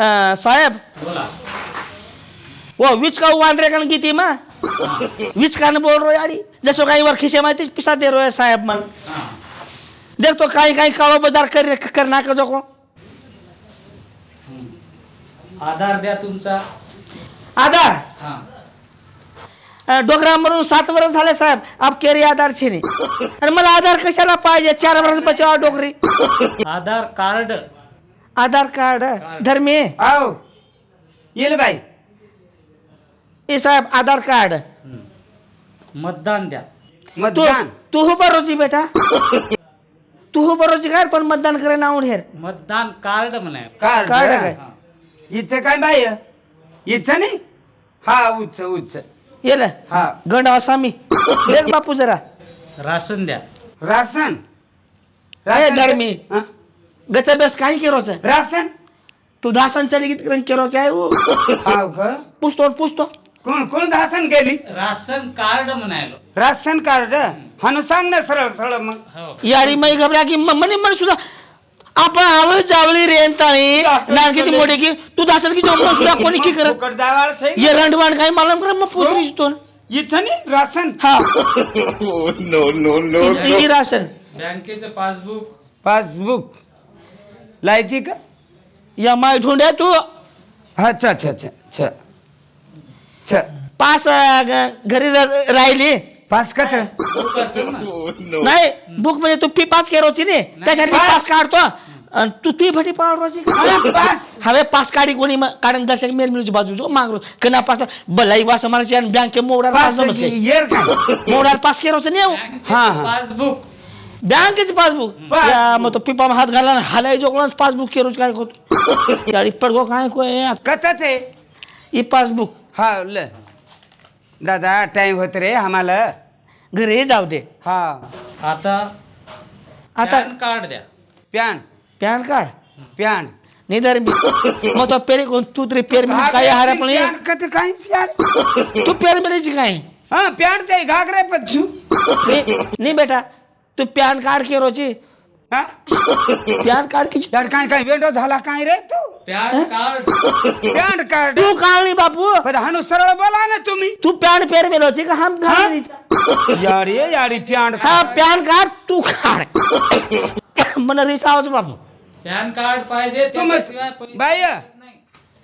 अं, साहेब. वो वीज का वांद्रे कन किती मा? वीज कान बोल रहे यारी. जसं काही वर खिसे माहिती पिसा दे रहे साहेब हां. देखतो काही काही काळो बाजार कर कर नाका जोको आधार द्या तुमचा. आधार? हां. अं, डोकरा मरून सात वर्ष झाले साहेब. आप केरी आधार छे नाही आणि मला आधार कशाला पाहिजे? चार वर्ष बचाव डोकरी आधार कार्ड. आधार कार्ड धर्मी. आओ येल बाई. ए साहेब आधार कार्ड. हं. मतदान द्या. तू मतदान. तू हो बरोची बेटा. तू हो बरोची काय पण मतदान करे नाऊन हेर. मतदान कार्ड म्हणाय कार्ड कार्ड काय? हां. इथं काय बाई? इथं नाही? हा उच्च उच्च येल. हा. गंड असामी. देख बापू जरा. राशन द्या. राशन? अरे धर्मी. हा? गचा बेस काही केरोच? राशन तू दासन चली गीत करून केरोच आहे उ. हाव का? पुसतो पुसतो. कोण कोण राशन गेली राशन कार्ड म्हणायलो. Ration card? हानु सांग ना सरळ सरळ मग. हो. यारी मै घबरा की म- म्हणे म्हण सुद्धा. आपण आवळ जावळी रेन नान किती मोठे की तू दासन की जमलो सुद्धा कोणी की करत? फुकट दावाळ छै ये रंडवाण काही मला कर मग पुसरीस तो इथं नाही राशन हा. No, इ- इ- राशन बँकेचं पासबुक. पासबुक. लायती का? या माय ढोंड्या तू. अच्छा अच्छा अच्छा अच्छा अच्छा पास अं, ग- घरी र- राहिली. पास ना नाही बुक म्हणजे तू फी पास केरोची ने. त्याच्यातली पास. पास काढतो. आणि तू ती फटी पाडरोची पास. हवे पास काढी कोणी म- कारण दशक मेल मिळची बाजू जो मागलो कना पास भलाई वास मारची आणि बँके मोडार पास पास नमस्ते येर काय मोडार पास केरोचं नाही हा, हा. पासबुक. बँकेचं पासबुक. या मग तो पिपा हात घाला आणि हालाय जो कोणाच पासबुक केरोच काय होत यारी पडगो काय कोय कथच आहे. ही पासबुक. हा ल. दादा टाइम होत रे आम्हाला. घरी जाऊ दे. हा. आता आता पॅन कार्ड द्या. पॅन. PAN card? पॅन. निधर मी मग तो पेरी कोण? तू तरी पेर काय हारा पण ये. पॅन कथ काय यार. तू पेर मिळायची काय? हा पॅन ते घागरे नाही नाही बेटा. तू पॅन कार्ड केरोची हा? पॅन कार्ड किती? यार काय काय वेंडो झाला काय रे तू? PAN card. PAN card? तू काळ नाही बापू. पण हानु सरळ बोला ना तुम्ही. तू पॅन पेर मिळवची का हम घाल यार ये यारी पॅन हा पॅन कार्ड तू काढ. मला रिसावच बापू. पॅन कार्ड पाहिजे तू मग त्याच्याशिवाय पैसे बाय नाही.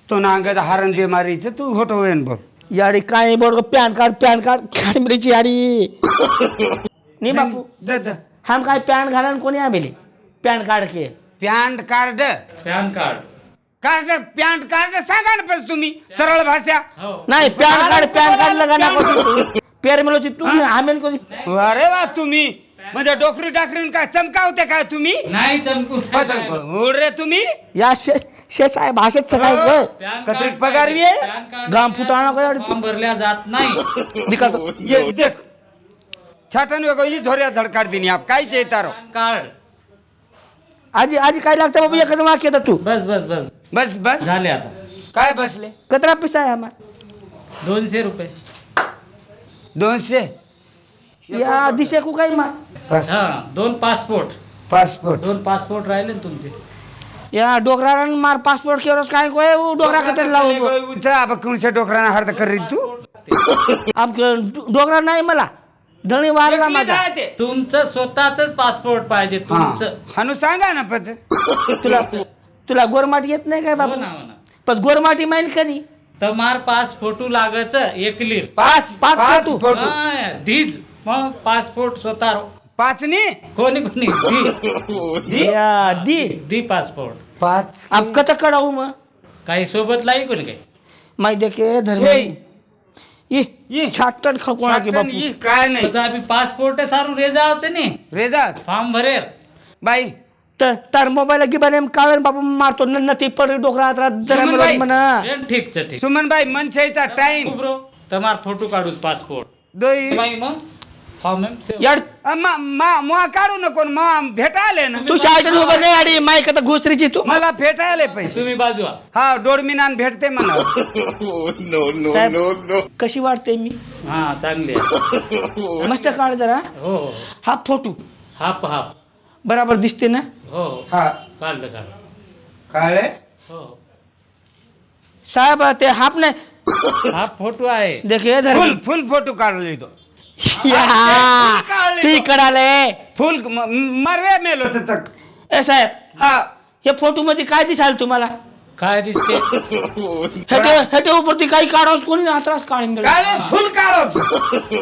तो नांगद हरण बिमारीचं तू होतो वेन बोल याडी काय बरोबर पॅन कार्ड पॅन कार्ड काढ मिळायची याडी नाही बापू. The the. हम काय पॅन घालन कोणी आमेली पॅन कार्ड के. PAN card? PAN card. Card PAN card सांगा ना पण तुम्ही सरळ भाषा. हो. नाही पॅन कार्ड पॅन कार्ड लगा नको पेर मिळवची तू आमेन कोणी अरे वा तुम्ही. म्हणजे डोकरी टाकरीन काय चमकावते काय तुम्ही? नाही चमकू उड रे तुम्ही. या शे शे साहेब भाषेत काय पॅन कत्रिक पगार. ये? गाम फुटाणा काय? याडी फॉर्म भरल्या जात नाही. ये देख. छाटन वेगो ही झोऱ्या धडकाड दिनी आप काय चे तारो? पॅन कार्ड आजी आजी काय लागतं बाबू एकच माग येतात तू? बस बस बस। बस बस? झाले आता। काय बसले? कतरा पिसा आहे आम्हा दोनशे रुपये। दोनशे? या दिशे कु काही मा? हा दोन पासपोर्ट। पासपोर्ट। दोन पासपोर्ट राहिले ना तुमचे। या डोकरा मार पासपोर्ट केवरच काय कोय उ डोकरा कतर लावू उचा अब कोणच्या डोकराना हर्द करी तू? आप डोकरा नाही मला। धणी वारला माझा तुमचं स्वतःच पासपोर्ट पाहिजे तुमचं. हानु सांगा ना पच तुला तुला गोरमाटी येत नाही काय हो बाबू ना हो ना. पण गोरमाटी माहिती कनी तर मार पाच फोटो लागच एक लीर पाच पाच पाच फोटो. फोटो. हा, ढीज मग पासपोर्ट स्वतः पाचनी कोणी कोणी? दी या दी दी पासपोर्ट पाच आप कत कडाऊ मग. काही सोबत लाई कोणी काही माहिती धर्म ઈ છાટન ખકોણા કે બાપુ. ઈ કાય નહીં. બધા બી પાસપોર્ટ સારું રેજા આવશે ને? રેજા ફોર્મ ભરેલ. ભાઈ તાર મોબાઈલ લગી બને એમ કાવે બાપુ મારતો નથી પડ્યો ડોકરા હાથ રાત જરા મને ઠીક છે ઠીક. સુમનભાઈ મન છે ટાઈમ તમાર ફોટો કાઢું પાસપોર્ટ દોઈ. ભાઈ માં हा मॅम सेवा. याड मा मा- मा भेटायले ना. तू शाळेत उभं नाही अडी मायक आता घोसरीची तू. मला भेटायला पैसे. तुम्ही बाजूवा हा डोडमिनान भेटते मला. साहेब कशी वाढते मी? हा चांगली मस्त काढ जरा. हो. हो हा फोटो. हा पहा. बराबर दिसते ना? हो. हो. हा काढलं. हो. साहेब ते हाप नाही. हा फोटो आहे. देखिए फुल फुल फोटो काढले तो. तू इकडाले फुल म- मरवे मेलो तर. ए साहेब हा. हे फोटो मध्ये काय दिसाल तुम्हाला? काय दिसते? हेटे हेटे उपरती काही काढावस कोणी हातरास काढून दिलं. फुल काढोच.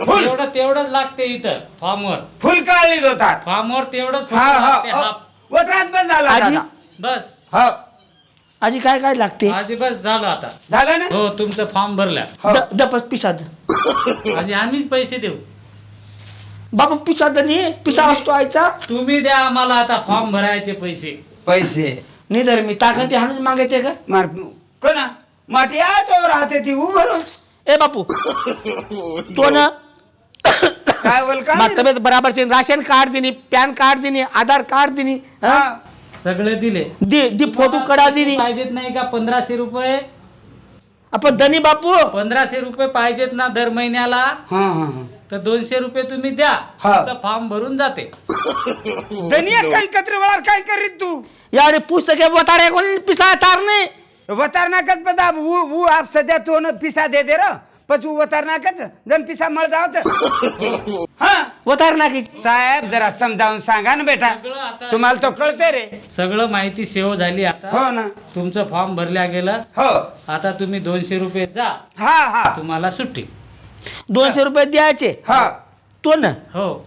फुल. तेवढं तेवढंच लागते इथं फॉर्मवर. फुल काढली होतात फॉर्मवर तेवढंच हा हा लागते हाप वत्रात पण झाला आजी? दादा. बस. हो. आजी काय काय लागते? आजी बस झालं आता. झालं ना? हो तुमचं फॉर्म भरल्या हो. द- दपत पिसाद. आजी आम्हीच पैसे देऊ. बाबा पिसाद नाही पिसा असतो आईचा. तुम्ही द्या आम्हाला आता फॉर्म भरायचे पैसे. पैसे. नाही धर मी ताकद हाणून मागायचे का? मार कोणा? माटी तो राहते ती उभरोस ए बापू. तो ना काय बोल का तब्येत बराबर राशन कार्ड दिनी पॅन कार्ड दिनी आधार कार्ड दिनी हं? हा. सगळे दिले. दि दि फोटो कडा दिनी पाहिजेत नाही का? पंधराशे रुपये? आपण धनी बापू. पंधराशे रुपये पाहिजेत ना दर महिन्याला? हा हा हा. तर दोनशे रुपये तुम्ही द्या. हा. तुमचा फॉर्म भरून जाते. धनिया काय कत्र वळार काय करीत तू? यार पुस्तके वतारे कोण पिसा तार नाही वतार नाकच पता ऊ ऊ आप सध्या तो न पिसा दे दे र. पचू वतार नाकच जण पिसा मळ जावत हा? वतार साहेब जरा समजावून सांगा ना बेटा. सगळं आता तुम्हाला तो कळते रे. सगळं माहिती सेव झाली आता. हो ना. तुमचं फॉर्म भरल्या गेलं. हो. आता तुम्ही दोनशे रुपये जा. हा हा. तुम्हाला सुट्टी. दोनशे रुपये द्यायचे. हा. तो ना. हो.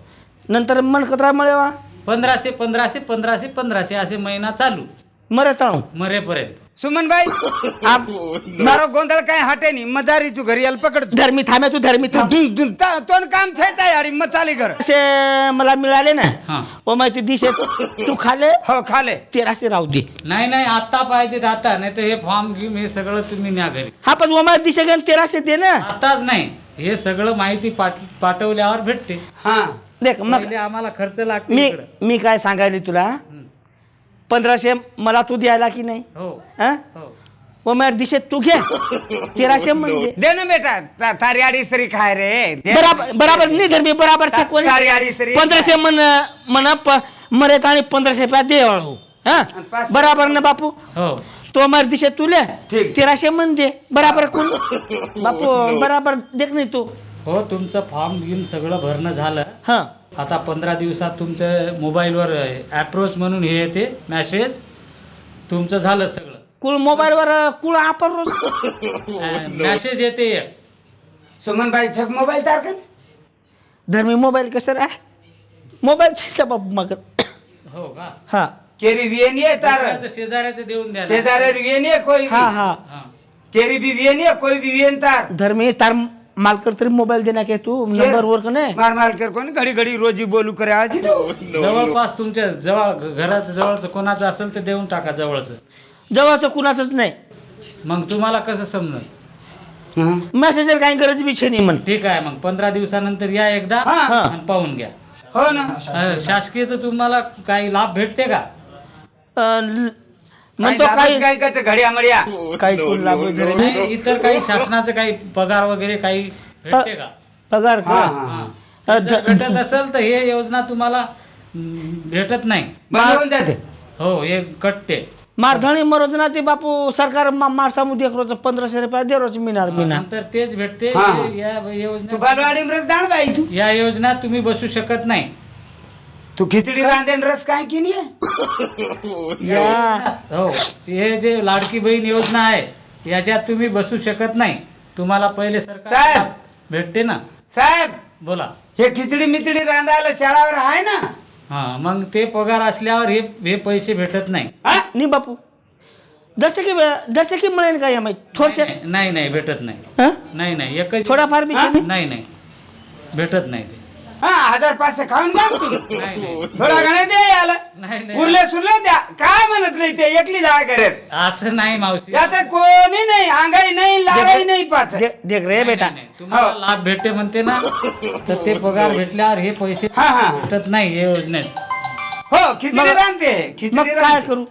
नंतर मन कतरा मिळवा. पंधराशे पंधराशे पंधराशे पंधराशे असे महिना चालू. मरत आहो मरेपर्यंत. सुमन बाई मारो गोंधळ काय हटे नी मजारीचू घरी याला पकड धर्मी थांबे तू धर्मी थांब. तोन काम आहे आणि मग चाली घर. असे मला मिळाले ना हा. ओ माहिती दिशे तू खाले? हो खाले. तेराशे राहू दे. नाही नाही आता पाहिजेत आता नाही तर हे फॉर्म घेऊन हे सगळं तुम्ही न्या घरी. हा पण ओ माहिती दिशे घेऊन तेराशे दे ना. आताच नाही हे सगळं माहिती पाठ पाठवल्यावर भेटते. हा. देख मग पहिले आम्हाला खर्च लागते मी इकडं. मी काय सांगायला तुला? हं. पंधराशे मला तू द्यायला की नाही? हो. हा? हो. ओ माहिती दिशे तू घे. तेराशे म्हणजे. दे ना बेटा. ता- तारी आडी सरी खाय रे. दे. बराबर बराबर नाही धर्मी बराबर ता- कोणी तारी पंधराशे म्हण म्हणा प- मरेत आणि पंधराशे रुपया दे हळू. हा? पाचशे- बराबर ना बापू? हो. तो मार दिशे तुले. ठीक. तेराशे म्हण दे. बराबर कोण? बापू बराबर देख नाही तू. हो तुमचं फॉर्म घेऊन सगळं भरणं झालं. हा. आता पंधरा दिवसात तुमच्या मोबाईलवर अप्रोच म्हणून हे येते मॅसेज तुमचं झालं सगळं. कुळ मोबाईलवर कुळ आपण मॅसेज येते एक. सुमन बाई छक मोबाईल तार कर धर्मी मोबाईल कसं रा? मोबाईल बाप मग हो का? हा. केरी वियन ये तार. शेजाऱ्याचं- शेजाऱ्याचं देऊन द्या ना. शेजारे वियन ये कोई. हा हा. हा. केरी भी वियन ये कोई भी वियन तार. धर्मी तार मालकर तरी मोबाईल देना के तू? नंबर वर का नाही? मार मार कर कोण? घडी घडी रोजी बोलू करे आजी. तो जवळपास तुमच्या जवळ घरात जवळचं कोणाचं असेल तर देऊन टाका जवळचं. जवळचं कुणाचंच नाही. मग तुम्हाला कसं समजलं? हा. मेसेजर काही गरज बी छे नाही म्हण. ठीक आहे मग पंधरा दिवसानंतर या एकदा हा. आणि पाहून घ्या. हो ना. अं, शासकीयचं तुम्हाला काही लाभ भेटते का? अं, ल- काय म्हणतो काही काय कोण लाभ वगैरे नाही नाही इतर काही शासनाचं काही पगार वगैरे काही भेटते का? पगार हा का हा अं, जर ध- भेटत असेल तर हे योजना तुम्हाला भेटत नाही. जाते. हो हे कटते. मारधणी मरोज ना ते बापू सरकार मा- मुदी रोज पंधराशे रुपये दे रोज मिनार मिना नंतर तेच भेटते. हा. हे- या तू योजना बालवाडी रस दाण बाई तू. या योजनेत तुम्ही बसू शकत नाही. तू खिचडी रांधेन रस काय की नाही? या. हो हे जे लाडकी बहीण योजना आहे याच्यात तुम्ही बसू शकत नाही. तुम्हाला पहिले सरकार साहेब. भेटते ना? साहेब! बोला. हे खिचडी मिचडी रांधायला शाळावर आहे ना? हा मग ते पगार असल्यावर हे हे पैसे भेटत नाही. हा? नि बापू. जसे की जसे की मिळेल का या माहिती? थोडसे नाही, नाही नाही भेटत नाही? नाही नाही एकच थोडाफार बी हा? नाही नाही. भेटत नाही ते. हा हजार पाचशे खाऊन नाही नाही. थोडा घणे दे याला. नाही नाही. उरले सुरले द्या. काय म्हणत नाही ते? एकली जागा करेल असं नाही मावशी. याचं कोणी नाही अंगाई नाही लागाई नाही पाच. दे- देख रे नाही, बेटा. नाही, नाही. तुम्हाला हो. लाभ भेटते म्हणते ना तर ते पगार भेटल्यावर हे पैसे हा हा भेटत नाही हे योजनेत. हो खिचडी मग- रांधते मग खिचडी काय रांधते. करू?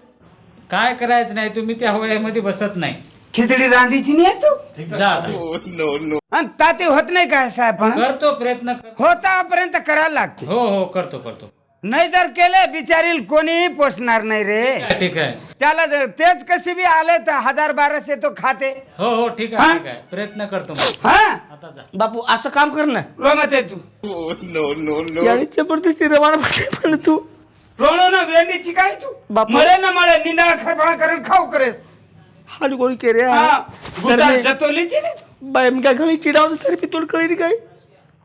काय करायचं नाही तुम्ही त्या वयामध्ये बसत नाही. खिचडी रांधीची नाही आहे तू? जा आता. आणि ताते होत नाही काय साहेब पण करतो प्रयत्न कर. होतापर्यंत करायला लागते. हो हो करतो करतो. नाही जर केले बिचारील कोणीही पोचणार नाही रे. ठीक आहे त्याला जर तेच कसे बी आले तर हजार बाराशे तो खाते. हो हो ठीक हा? आहे ठीक आहे. प्रयत्न करतो मग. हा? आता जा. बापू असं काम कर ना. रोमत आहे तू. याने जबरदस्ती रवाना पण तू. रोणो ना वेंडीची काय तू? बापू. मळे ना मळे निंदाळा खरपाळा करून खाऊ करेस. हाल कोणी के रे हा गुटाळ मी- जतोलीची नाही तू. बाय मी काय घरी चिडावचं तरी मी तुला कळली काय?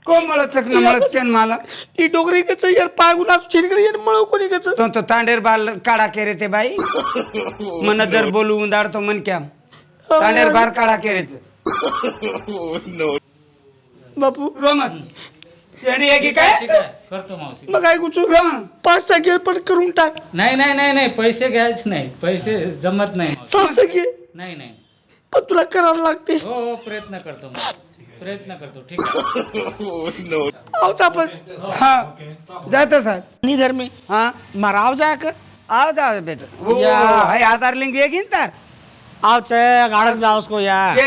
कोण मळत चकन मळत चेन मला? ही डोकरी कच यार पाय गुना चिरकडे यार मळ कोणी कच तो तो तांडेर बाल काढा केरे ते बाई. मन जर बोलू उंदार तो मन क्या तांडेर बार काढा केरेच. बापू. रोमत येडी आहे की काय? ठीक आहे. करतो मावशी. मग काय गुचू रोमन पाच पण करून टाक. नाही नाही नाही नाही. पैसे घ्यायचे नाही. पैसे जमत नाही मावशी. सहा नाही नाही. पण तुला करायला लागते. हो हो प्रयत्न करतो प्रयत्न करतो. ठीक आहे. आवचा हा. जातो साहेब. निधर में. हा? मारा आव आओ जाओ बेटा. ओ या. हाय आधार लिंक ये घेईन तर? आव चे गाडक जाओ उसको यार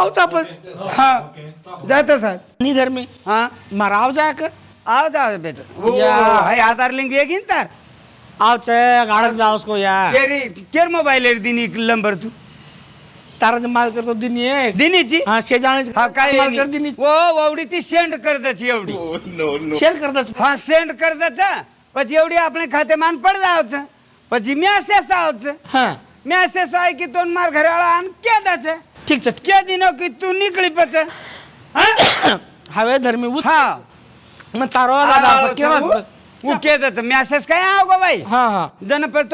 आओ चापस। हाँ जाता साहब। नहीं इधर में। हाँ। मराव जाकर। आओ जाओ बेटा। या हाय आधार लिंक एक इंतार आओ चे गाड़क जाओ उसको यार केरी केर मोबाइल एर दिनी नंबर तू? तारा माल करतो दिनी एक। दिनीची हा शेजाण्याची हा काय माल कर दिनी। ओ एवढी ती सेंड करताची एवढी कर दे हा सेंड करताचा पची एवढी खाते मान पड जावचं पची मेसेस आवचं हा। मेसेस आहे की दोन मार घराला आण केदाचं ઠીક છે. ક્યાં દિનો કીધું નીકળી પછી. હવે ધર્મી ઉઠ હા. મને તારો કેવા હું? કહેતો મેસેજ કયા આવો ભાઈ? હા હા. દન પર